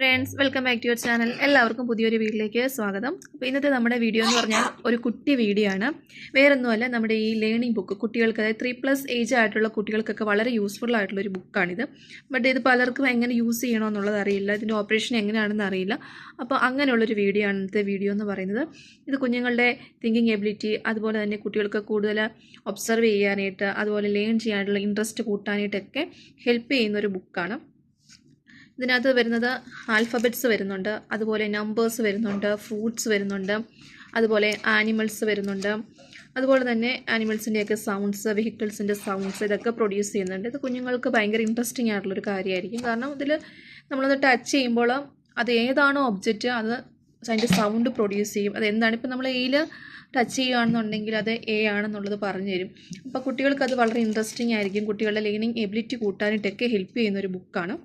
Friends welcome back to your channel എല്ലാവർക്കും പുതിയൊരു വീഡിയോയിലേക്ക് സ്വാഗതം. അപ്പോൾ ഇന്നത്തെ നമ്മുടെ വീഡിയോ എന്ന് പറഞ്ഞാൽ ഒരു കുട്ടി വീഡിയോ ആണ്. വേറൊന്നുമല്ല നമ്മുടെ ഈ ലേണിംഗ് ബുക്ക് കുട്ടികൾക്ക് അതായത് ത്രീ പ്ലസ് ഏജ് ആയിട്ടുള്ള കുട്ടികൾക്കൊക്കെ വളരെ യൂസ്ഫുൾ ആയിട്ടുള്ള ഒരു ബുക്കാണിത് ബട്ട് ഇത് പലർക്കും എങ്ങനെ യൂസ് ചെയ്യണമെന്നുള്ളത് അറിയില്ല ഇതിന്റെ ഓപ്പറേഷൻ എങ്ങനെയാണെന്ന് അറിയില്ല. അപ്പോൾ അങ്ങനെയുള്ളൊരു വീഡിയോ ആണ് ഇന്നത്തെ വീഡിയോ എന്ന് പറയുന്നത്. ഇത് കുഞ്ഞുങ്ങളുടെ തിങ്കിങ് എബിലിറ്റി അതുപോലെ തന്നെ കുട്ടികൾക്ക് കൂടുതൽ ഒബ്സർവ് ചെയ്യാനായിട്ട് അതുപോലെ ലേൺ ചെയ്യാനായിട്ടുള്ള ഇൻട്രസ്റ്റ് കൂട്ടാനായിട്ടൊക്കെ ഹെൽപ്പ് ചെയ്യുന്ന ഒരു ബുക്കാണ് ഇതിനകത്ത് വരുന്നത് ആൽഫബറ്റ്സ് വരുന്നുണ്ട് അതുപോലെ നമ്പേഴ്സ് വരുന്നുണ്ട് ഫ്രൂട്ട്സ് വരുന്നുണ്ട് അതുപോലെ ആനിമൽസ് വരുന്നുണ്ട് അതുപോലെ തന്നെ ആനിമൽസിന്റെയൊക്കെ സൗണ്ട്സ് വെഹിക്കിൾസിന്റെ സൗണ്ട്സ് ഇതൊക്കെ പ്രൊഡ്യൂസ് ചെയ്യുന്നുണ്ട്. ഇത് കുഞ്ഞുങ്ങൾക്ക് ഭയങ്കര ഇൻട്രസ്റ്റിംഗ് ആയിട്ടുള്ളൊരു കാര്യമായിരിക്കും. കാരണം ഇതിൽ നമ്മളൊന്ന് ടച്ച് ചെയ്യുമ്പോൾ അത് ഏതാണോ ഒബ്ജക്റ്റ് അത് അതിന്റെ സൗണ്ട് പ്രൊഡ്യൂസ് ചെയ്യും. അത് എന്താണ്? ഇപ്പം നമ്മൾ എയിൽ ടച്ച് ചെയ്യുകയാണെന്നുണ്ടെങ്കിൽ അത് എ ആണെന്നുള്ളത് പറഞ്ഞു തരും. അപ്പോൾ കുട്ടികൾക്ക് അത് വളരെ ഇൻട്രസ്റ്റിംഗ് ആയിരിക്കും. കുട്ടികളുടെ ലേണിംഗ് എബിലിറ്റി കൂട്ടാനായിട്ടൊക്കെ ഹെൽപ്പ് ചെയ്യുന്ന ഒരു ബുക്കാണ്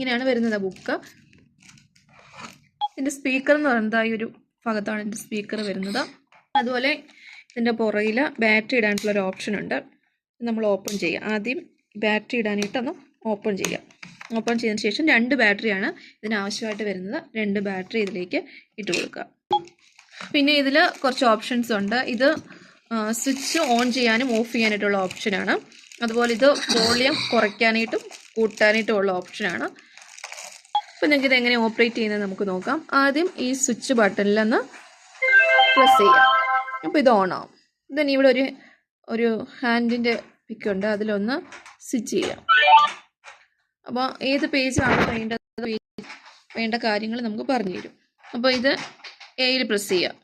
ഇങ്ങനെയാണ് വരുന്നത് ബുക്ക്. ഇതിന്റെ സ്പീക്കർ എന്ന് പറയുന്നത് ആ ഒരു ഭാഗത്താണ് ഇതിന്റെ സ്പീക്കർ വരുന്നത്. അതുപോലെ ഇതിന്റെ പുറകിൽ ബാറ്ററി ഇടാനുള്ള ഒരു ഓപ്ഷൻ ഉണ്ട്. നമ്മൾ ഓപ്പൺ ചെയ്യുക. ആദ്യം ബാറ്ററി ഇടാനായിട്ടൊന്ന് ഓപ്പൺ ചെയ്യുക. ഓപ്പൺ ചെയ്തതിന് ശേഷം രണ്ട് ബാറ്ററിയാണ് ഇതിനാവശ്യമായിട്ട് വരുന്നത്. രണ്ട് ബാറ്ററി ഇതിലേക്ക് ഇട്ട് കൊടുക്കുക. പിന്നെ ഇതിൽ കുറച്ച് ഓപ്ഷൻസ് ഉണ്ട്. ഇത് സ്വിച്ച് ഓൺ ചെയ്യാനും ഓഫ് ചെയ്യാനായിട്ടുള്ള ഓപ്ഷനാണ് അതുപോലെ ഇത് വോളിയം കുറയ്ക്കാനായിട്ടും കൂട്ടാനായിട്ടും ഉള്ള ഓപ്ഷനാണ് അപ്പോൾ നിങ്ങൾക്ക് ഇത് എങ്ങനെ ഓപ്പറേറ്റ് ചെയ്യുന്നത് നമുക്ക് നോക്കാം. ആദ്യം ഈ സ്വിച്ച് ബട്ടണിലൊന്ന് പ്രസ് ചെയ്യാം. അപ്പോൾ ഇത് ഓൺ ആവും. ദെൻ ഇവിടെ ഒരു ഒരു ഹാൻഡിന്റെ പിക്കുണ്ട് അതിലൊന്ന് സ്വിച്ച് ചെയ്യാം. അപ്പോൾ ഏത് പേജ് പേജാണ് വേണ്ടത്? വേണ്ട കാര്യങ്ങൾ നമുക്ക് പറഞ്ഞു തരും അപ്പോൾ ഇത് എയിൽ പ്രസ് ചെയ്യാം.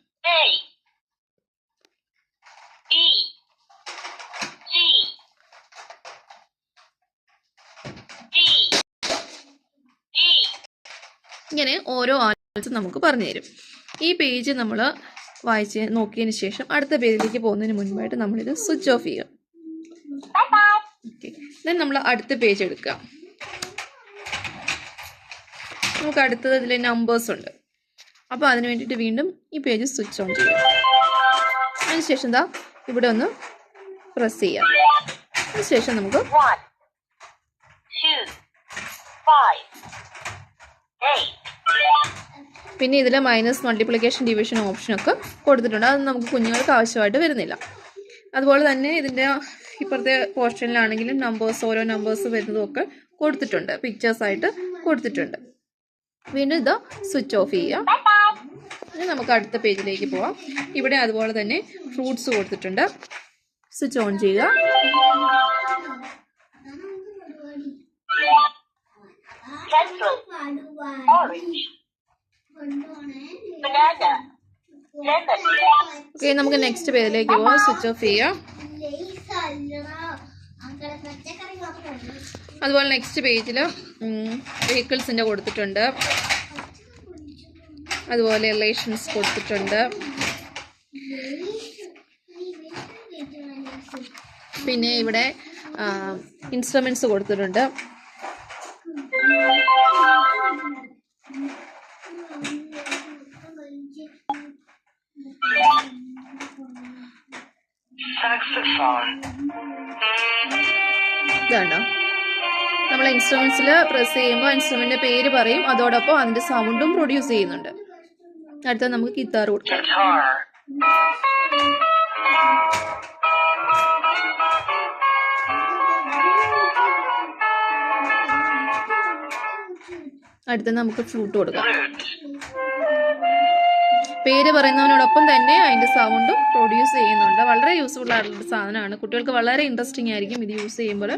ഇങ്ങനെ ഓരോ ആൽഫബറ്റ്സും നമുക്ക് പറഞ്ഞു തരും. ഈ പേജ് നമ്മൾ വായിച്ച് നോക്കിയതിന് ശേഷം അടുത്ത പേജിലേക്ക് പോകുന്നതിന് മുൻപായിട്ട് നമ്മളിത് സ്വിച്ച് ഓഫ് ചെയ്യുക ഓക്കെ നമ്മൾ അടുത്ത പേജ് എടുക്കുക. നമുക്ക് അടുത്തത് ഇതിൽ നമ്പേഴ്സ് ഉണ്ട്. അപ്പോൾ അതിന് വേണ്ടിയിട്ട് വീണ്ടും ഈ പേജ് സ്വിച്ച് ഓൺ ചെയ്യുക അതിനുശേഷം എന്താ ഇവിടെ ഒന്ന് പ്രസ് ചെയ്യാം. അതിനുശേഷം നമുക്ക് പിന്നെ ഇതിൽ മൈനസ് മൾട്ടിപ്ലിക്കേഷൻ ഡിവിഷൻ ഓപ്ഷനൊക്കെ കൊടുത്തിട്ടുണ്ട്. അത് നമുക്ക് കുഞ്ഞുങ്ങൾക്ക് ആവശ്യമായിട്ട് വരുന്നില്ല. അതുപോലെ തന്നെ ഇതിന്റെ ഇപ്പുറത്തെ പോർഷനിലാണെങ്കിലും നമ്പേഴ്സ് ഓരോ നമ്പേഴ്സ് വരുന്നതും ഒക്കെ കൊടുത്തിട്ടുണ്ട് പിക്ചേഴ്സായിട്ട് കൊടുത്തിട്ടുണ്ട്. വീണ്ടും ഇത് സ്വിച്ച് ഓഫ് ചെയ്യുക ഇനി നമുക്ക് അടുത്ത പേജിലേക്ക് പോവാം. ഇവിടെ അതുപോലെ തന്നെ ഫ്രൂട്ട്സ് കൊടുത്തിട്ടുണ്ട്. സ്വിച്ച് ഓൺ ചെയ്യുക. Pencil ഓക്കെ നമുക്ക് നെക്സ്റ്റ് പേജിലേക്ക് പോവാം. സ്വിച്ച് ഓഫ് ചെയ്യാം. അതുപോലെ നെക്സ്റ്റ് പേജിൽ വെഹിക്കിൾസിന്റെ കൊടുത്തിട്ടുണ്ട്. അതുപോലെ റിലേഷൻസ് കൊടുത്തിട്ടുണ്ട്. പിന്നെ ഇവിടെ ഇൻസ്ട്രുമെന്റ്സ് കൊടുത്തിട്ടുണ്ട്. ഇതുണ്ടോ? നമ്മൾ ഇൻസ്ട്രുമെന്റ്സിൽ പ്രസ് ചെയ്യുമ്പോൾ ഇൻസ്ട്രുമെന്റിന്റെ പേര് പറയും. അതോടൊപ്പം അതിന്റെ സൗണ്ടും പ്രൊഡ്യൂസ് ചെയ്യുന്നുണ്ട്. അടുത്ത നമുക്ക് ഗിത്താർ കൊടുക്കാം അടുത്ത നമുക്ക് ഫ്ലൂട്ട് കൊടുക്കാം. പേര് പറയുന്നതിനോടൊപ്പം തന്നെ അതിന്റെ സൗണ്ടും പ്രൊഡ്യൂസ് ചെയ്യുന്നുണ്ട്. വളരെ യൂസ്ഫുൾ ആയിട്ടുള്ള സാധനമാണ്. കുട്ടികൾക്ക് വളരെ ഇൻട്രസ്റ്റിംഗ് ആയിരിക്കും ഇത് യൂസ് ചെയ്യുമ്പോൾ.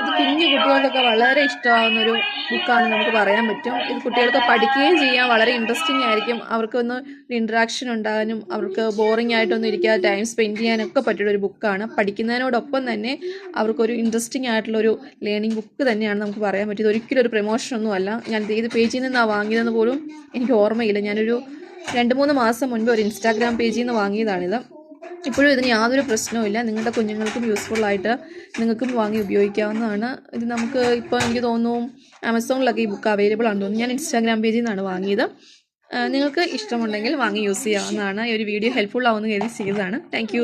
ഇത് കുഞ്ഞു കുട്ടികൾക്കൊക്കെ വളരെ ഇഷ്ടമാകുന്നൊരു ബുക്കാണ് നമുക്ക് പറയാൻ പറ്റും. ഇത് കുട്ടികൾക്ക് പഠിക്കുകയും ചെയ്യാൻ വളരെ ഇൻട്രസ്റ്റിംഗ് ആയിരിക്കും. അവർക്കൊന്ന് ഇൻട്രാക്ഷൻ ഉണ്ടാകാനും അവർക്ക് ബോറിംഗ് ആയിട്ടൊന്നും ഇരിക്കാതെ ടൈം സ്പെൻഡ് ചെയ്യാനൊക്കെ പറ്റിയ ഒരു ബുക്കാണ് പഠിക്കുന്നതിനോടൊപ്പം തന്നെ അവർക്കൊരു ഇൻട്രസ്റ്റിംഗ് ആയിട്ടുള്ളൊരു ലേണിംഗ് ബുക്ക് തന്നെയാണ് നമുക്ക് പറയാൻ പറ്റിയത്. ഒരിക്കലും ഒരു പ്രൊമോഷനൊന്നും അല്ല. ഞാൻ ഏത് പേജിൽ നിന്നാണ് വാങ്ങിയതെന്ന് പോലും എനിക്ക് ഓർമ്മയില്ല. ഞാനൊരു രണ്ട് മൂന്ന് മാസം മുൻപ് ഒരു ഇൻസ്റ്റാഗ്രാം പേജിൽ നിന്ന് വാങ്ങിയതാണിത്. ഇപ്പോഴും ഇതിന് യാതൊരു പ്രശ്നവുമില്ല നിങ്ങളുടെ കുഞ്ഞുങ്ങൾക്കും യൂസ്ഫുള്ളായിട്ട് നിങ്ങൾക്കും വാങ്ങി ഉപയോഗിക്കാവുന്നതാണ്. ഇത് നമുക്ക് ഇപ്പോൾ എനിക്ക് തോന്നുന്നു ആമസോണിലൊക്കെ ഈ ബുക്ക് അവൈലബിൾ ആണെന്ന് തോന്നുന്നു. ഞാൻ ഇൻസ്റ്റാഗ്രാം പേജിൽ നിന്നാണ് വാങ്ങിയത്. നിങ്ങൾക്ക് ഇഷ്ടമുണ്ടെങ്കിൽ വാങ്ങി യൂസ് ചെയ്യാവുന്നതാണ്. ഈ ഒരു വീഡിയോ ഹെൽപ്ഫുൾ ആവുമെന്ന് കരുതി ചെയ്തതാണ്. താങ്ക്